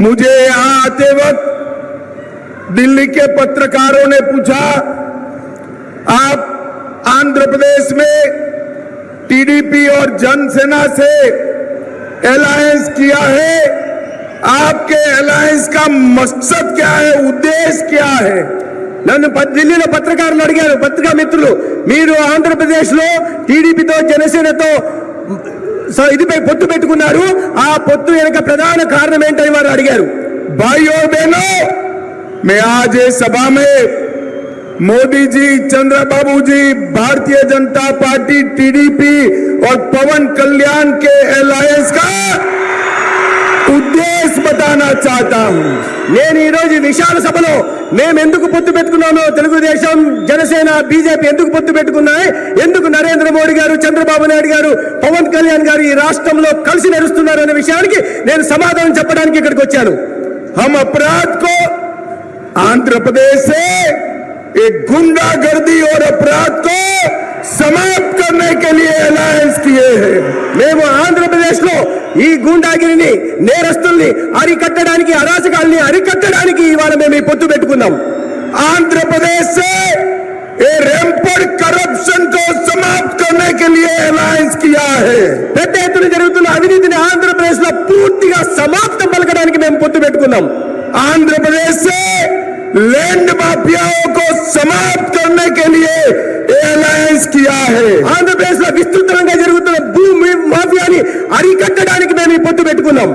मुझे यहां आते वक्त दिल्ली के पत्रकारों ने पूछा आप आंध्र प्रदेश में टीडीपी और जनसेना से अलायंस किया है आपके अलायंस का मकसद क्या है उद्देश्य क्या है నన్ను ప- ఢిల్లీలో పత్రికారులు అడిగారు పత్రికా మిత్రులు మీరు ఆంధ్రప్రదేశ్ లో టీడీపీతో జనసేనతో స- ఇదిపై పొత్తు పెట్టుకున్నారు ఆ పొత్తు వెనుక ప్రధాన కారణం ఏంటని వారు అడిగారు भाइयों और बहनों मैं आज इस सभा में मोदी जी चंद्रबाबू जी भारतीय जनता पार्टी टीडीपी और पवन कल्याण के अलायंस का उद्देश्य बताना चाहता हूं నేను ఈ రోజు ఈ విశాల సభలో మేము ఎందుకు పొత్తు పెట్టుకున్నామో తెలుగుదేశం జనసేన బీజేపీ ఎందుకు పొత్తు పెట్టుకున్నాయి ఎందుకు నరేంద్ర మోడీ గారు చంద్రబాబు నాయుడు గారు పవన్ కళ్యాణ్ గారు ఈ రాష్ట్రంలో కలిసి నడుస్తున్నారు అనే విషయానికి నేను సమాధానం చెప్పడానికి ఇక్కడికి వచ్చాను हम अपराध को आंध्र प्रदेश से एक गुंडागर्दी और अपराध को समाप्त करने के लिए अलायंस किए हैं మేము ఆంధ్రప్రదేశ్ లో ఈ గూండాగిరిని నేరస్తుల్ని అరికట్టడానికి అరాచకాల్ని అరికట్టడానికి ఇవాళ మేము ఈ పొత్తు పెట్టుకున్నాం आंध्र प्रदेश से के लिए अलायंस किया है పెద్ద ఎత్తున జరుగుతున్న అవినీతిని ఆంధ్రప్రదేశ్ లో పూర్తిగా సమాప్తం పలకడానికి మేము పొత్తు పెట్టుకున్నాం आंध्र प्रदेश से लैंड माफियाओं को समाप्त करने के लिए ये अलायंस किया है ఆంధ్రప్రదేశ్ లో విస్తృతంగా జరుగుతున్న భూమి మాఫియాని అరికట్టడానికి మేము ఈ పొత్తు పెట్టుకున్నాం